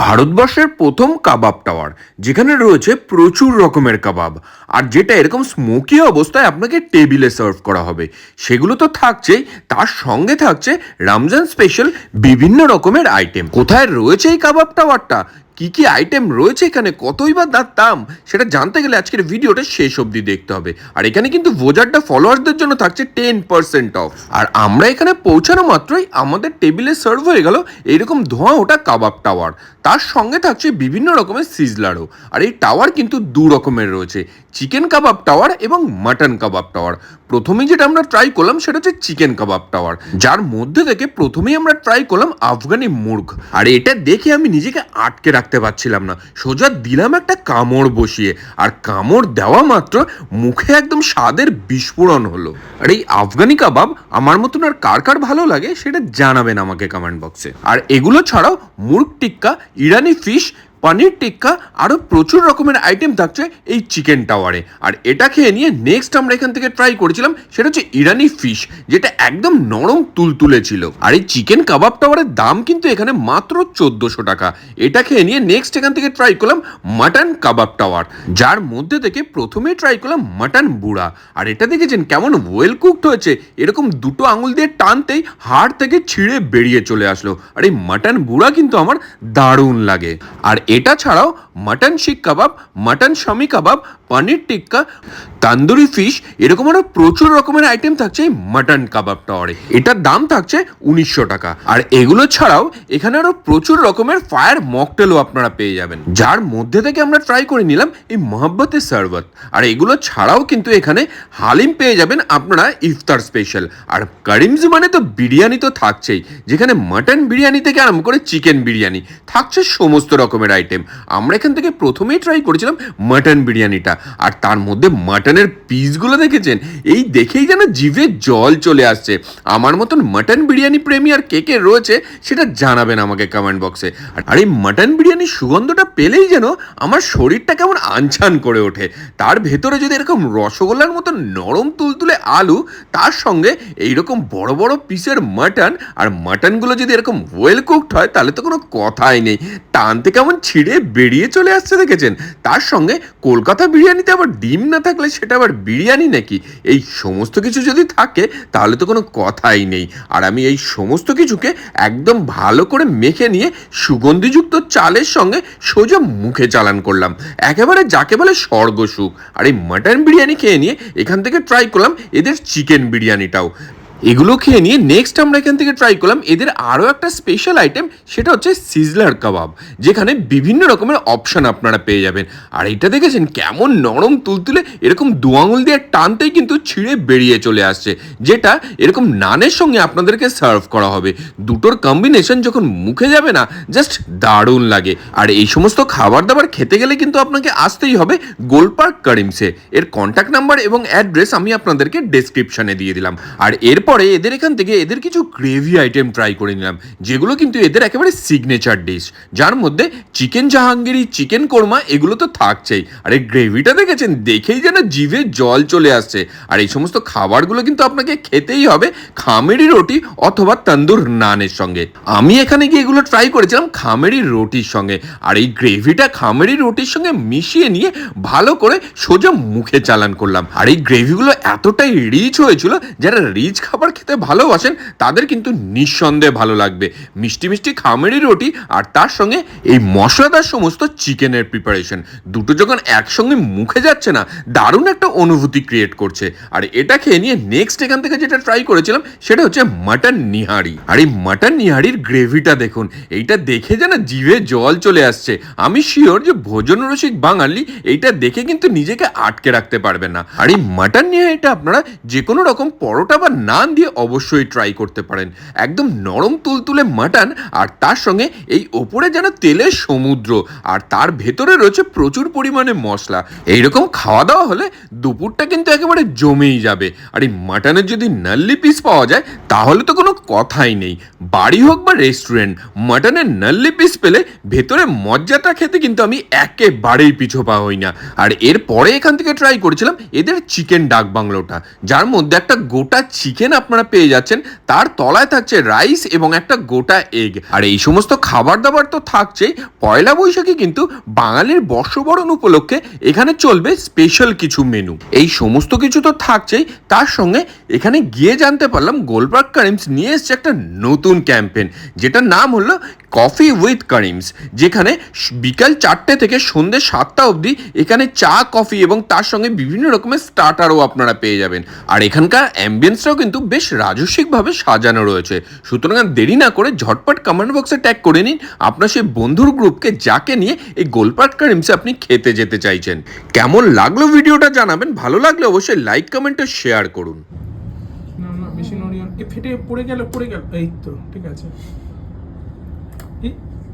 ভারতবর্ষের প্রথম কাবাব টাওয়ার, যেখানে রয়েছে প্রচুর রকমের কাবাব। আর যেটা এরকম স্মোকি অবস্থায় আপনাকে টেবিলে সার্ভ করা হবে। সেগুলো তো থাকছেই, তার সঙ্গে থাকছে রমজান স্পেশাল বিভিন্ন রকমের আইটেম। কোথায় রয়েছে এই কাবাব টাওয়ারটা? কি কি আইটেম রয়েছে এখানে? কতই বা তার দাম? সেটা জানতে গেলে আজকের ভিডিওটা শেষ অবধি দেখতে হবে। আর এখানে কিন্তু ভোজারটা ফলোয়ার্সদের জন্য থাকছে টেন পার্সেন্ট অফ আর আমরা এখানে পৌঁছানো মাত্রই আমাদের টেবিলে সার্ভ হয়ে গেল এইরকম ধোঁয়া ওটা কাবাব টাওয়ার তার সঙ্গে থাকছে বিভিন্ন রকমের সিজলারও আর এই টাওয়ার কিন্তু দু রকমের রয়েছে। চিকেন কাবাব টাওয়ার এবং মাটন কাবাব টাওয়ার প্রথমে যেটা আমরা ট্রাই করলাম সেটা হচ্ছে চিকেন কাবাব টাওয়ার যার মধ্যে থেকে প্রথমেই আমরা ট্রাই করলাম আফগানি মুর্গ। আর এটা দেখে আমি নিজেকে আটকে রাখতে পারছিলাম না। সোজা দিলাম একটা কামড় বসিয়ে, আর কামড় দেওয়া মাত্র মুখে একদম স্বাদের বিস্ফোরণ হলো। আর এই আফগানি কাবাব আমার মতন আর কার কার ভালো লাগে, সেটা জানাবেন আমাকে কমেন্ট বক্সে আর এগুলো ছাড়াও মুরগ টিক্কা, ইরানি ফিশ পনির টিক্কা আরও প্রচুর রকমের আইটেম থাকছে এই চিকেন টাওয়ারে আর এটা খেয়ে নিয়ে নেক্সট আমরা এখান থেকে ট্রাই করেছিলাম, সেটা হচ্ছে ইরানি ফিশ যেটা একদম নরম তুলতুলে ছিল। আর এই চিকেন কাবাব টাওয়ারের দাম কিন্তু এখানে মাত্র চোদ্দোশো টাকা। এটা খেয়ে নিয়ে নেক্সট এখান থেকে ট্রাই করলাম মাটন কাবাব টাওয়ার যার মধ্যে থেকে প্রথমেই ট্রাই করলাম মাটন বুড়া। আর এটা দেখেছেন কেমন ওয়েল কুকড হয়েছে? এরকম দুটো আঙুল দিয়ে টানতেই হাড় থেকে ছিঁড়ে বেরিয়ে চলে আসলো। আর এই মাটন বুড়া কিন্তু আমার দারুণ লাগে। আর এটা ছাড়াও mutton seekh kebab, mutton shami kebab, paneer tikka, tandoori fish, এরকম আরও প্রচুর রকমের আইটেম থাকছে এই মাটন কাবাব টাওয়ারে এটার দাম থাকছে উনিশশো টাকা। আর এগুলো ছাড়াও এখানে আরও প্রচুর রকমের ফায়ার মকটেলও আপনারা পেয়ে যাবেন। যার মধ্যে থেকে আমরা ট্রাই করে নিলাম এই মহাব্বতের শরবত। আর এগুলো ছাড়াও কিন্তু এখানে হালিম পেয়ে যাবেন আপনারা ইফতার স্পেশাল আর করিমজ মানে তো বিরিয়ানি তো থাকছেই, যেখানে মাটন বিরিয়ানি থেকে আরম্ভ করে চিকেন বিরিয়ানি, থাকছে সমস্ত রকমের আইটেম আমরা এখান থেকে প্রথমেই ট্রাই করেছিলাম মাটন বিরিয়ানিটা। আর তার মধ্যে মাটনের পিসগুলো দেখেছেন? এই দেখেই যেন জিভে জল চলে আসছে। আমার মতন মাটন বিরিয়ানি প্রেমী আর কে কে রয়েছে সেটা জানাবেন আমাকে কমেন্ট বক্সে আর এই মাটন বিরিয়ানির সুগন্ধটা পেলেই যেন আমার শরীরটা কেমন আনছান করে ওঠে। তার ভেতরে যদি এরকম রসগোল্লার মতো নরম তুলতুলে আলু, তার সঙ্গে এইরকম বড় বড় পিসের মাটন আর মাটনগুলো যদি এরকম ওয়েল কুকড হয়, তাহলে তো কোনো কথাই নেই। টানতে কেমন ছিঁড়ে বেরিয়ে চলে আসছে দেখেছেন। তার সঙ্গে কলকাতা বিরিয়ানিতে আবার ডিম না থাকলে সেটা আবার বিরিয়ানি নাকি? এই সমস্ত কিছু যদি থাকে, তাহলে তো কোনো কথাই নেই। আর আমি এই সমস্ত কিছুকে একদম ভালো করে মেখে নিয়ে সুগন্ধিযুক্ত চালের সঙ্গে সোজা মুখে চালান করলাম। একেবারে যাকে বলে স্বর্গসুখ আর এই মাটন বিরিয়ানি খেয়ে নিয়ে এখান থেকে ট্রাই করলাম এদের চিকেন বিরিয়ানিটাও। এগুলো খেয়ে নিয়ে নেক্সট আমরা এখান থেকে ট্রাই করলাম, এদের আরও একটা স্পেশাল আইটেম সেটা হচ্ছে সিজলার কাবাব যেখানে বিভিন্ন রকমের অপশন আপনারা পেয়ে যাবেন। আর এটা দেখেছেন, কেমন নরম তুলতুলে, এরকম দু আঙুল দিয়ে টানতেই কিন্তু ছিঁড়ে বেরিয়ে চলে আসছে, যেটা এরকম নানের সঙ্গে আপনাদেরকে সার্ভ করা হবে। দুটোর কম্বিনেশন যখন মুখে যাবে না জাস্ট দারুণ লাগে। আর এই সমস্ত খাবার দাবার খেতে গেলে কিন্তু আপনাকে আসতেই হবে গোলপার্ক করিমসে। এর কন্ট্যাক্ট নাম্বার এবং অ্যাড্রেস আমি আপনাদেরকে ডেসক্রিপশনে দিয়ে দিলাম। আর এরপরে এদের এখান থেকে এদের কিছু গ্রেভি আইটেম ট্রাই করে নিলাম, যেগুলো কিন্তু এদের একেবারে সিগনেচার ডিশ যার মধ্যে চিকেন জাহাঙ্গীরি চিকেন কোরমা এগুলো তো থাকছেই। আর এই গ্রেভিটা দেখেছেন? দেখেই যেন জিভে জল চলে আসছে। আর এই সমস্ত খাবারগুলো কিন্তু আপনাকে খেতেই হবে খামেরি রুটি অথবা তন্দুর নানের সঙ্গে। আমি এখানে গিয়ে এগুলো ট্রাই করেছিলাম খামেরি রুটির সঙ্গে। আর এই গ্রেভিটা খামেরি রুটির সঙ্গে মিশিয়ে নিয়ে ভালো করে সোজা মুখে চালান করলাম। আর এই গ্রেভিগুলো এতটাই রিচ হয়েছিল, যারা রিচ খাবার খেতে ভালোবাসেন, তাদের কিন্তু নিঃসন্দেহে ভালো লাগবে। মিষ্টি মিষ্টি খামেরি রুটি আর তার সঙ্গে এই মশলাদার সমস্ত চিকেনের প্রিপারেশন দুটো যখন একসঙ্গে মুখে যাচ্ছে না, দারুণ একটা অনুভূতি ক্রিয়েট করছে। আর এটা খেয়ে নিয়ে নেক্সট এখান থেকে যেটা ট্রাই করেছিলাম, সেটা হচ্ছে মাটন নিহারি। আর এই মাটন নিহারির গ্রেভিটা দেখুন, এইটা দেখে যেন জিভে জল চলে আসছে। আমি শিওর যে ভোজন রসিক বাঙালি এইটা দেখে কিন্তু নিজেকে আটকে রাখতে পারবেন না। আর এই মাটন নিহারিটা আপনারা যে কোনো রকম পরোটা বা নান দিয়ে অবশ্যই ট্রাই করতে পারেন। একদম নরম তুলতুলে মাটন আর তার সঙ্গে এই ওপরে যেন তেলের সমুদ্র আর তার ভেতরে রয়েছে প্রচুর পরিমাণে মশলা। এইরকম খাওয়া দাওয়া হলে দুপুরটা কিন্তু একেবারে জমেই যাবে। আর এই মাটনের যদি নাল্লি পিস পাওয়া যায়, তাহলে তো কোনো কথাই নেই। বাড়ি হোক বা রেস্টুরেন্ট মাটনের নাল্লি পিস পেলে ভেতরে মজ্জাটা খেতে কিন্তু আমি একেবারেই পিছু পা হই না। আর এরপরে এখান থেকে ট্রাই করেছিলাম এদের চিকেন ডাক বাংলোটা যার মধ্যে একটা গোটা চিকেন আপনারা পেয়ে যাচ্ছেন, তার তলায় থাকছে রাইস এবং একটা গোটা এগ আর এই সমস্ত খাবার দাবার তো থাকছেই, পয়লা বৈশাখে কিন্তু বাঙালির বর্ষবরণ উপলক্ষে এখানে চলবে স্পেশাল কিছু মেনু এই সমস্ত কিছু তো থাকছেই, তার সঙ্গে এখানে গিয়ে জানতে পারলাম গোলবার্গ কারিমস নিয়ে এসছে একটা নতুন ক্যাম্পেন যেটার নাম হলো কফি উইথ কারিমস, যেখানে বিকাল চারটে থেকে সন্ধ্যে সাতটা অবধি এখানে চা, কফি এবং তার সঙ্গে বিভিন্ন রকমের স্টার্টারও আপনারা পেয়ে যাবেন। আর এখানকার অ্যাম্বিয়েন্সটাও কিন্তু বেশ রাজস্বিকভাবে সাজানো রয়েছে। সুতরাং দেরি না করে ঝটপট কমেন্ট বক্সে ট্যাগ করে নিন, আপনার সেই বন্ধুর গ্রুপকে যাকে নিয়ে এই গোলপাট কারিমসে আপনি খেতে যেতে চাইছেন। কেমন লাগল ভিডিওটা জানাবেন, ভালো লাগলে অবশ্যই লাইক, কমেন্ট ও শেয়ার করুন। না না বেশি ফেটে পড়ে গেল পড়ে গেল। এই তো, ঠিক আছে।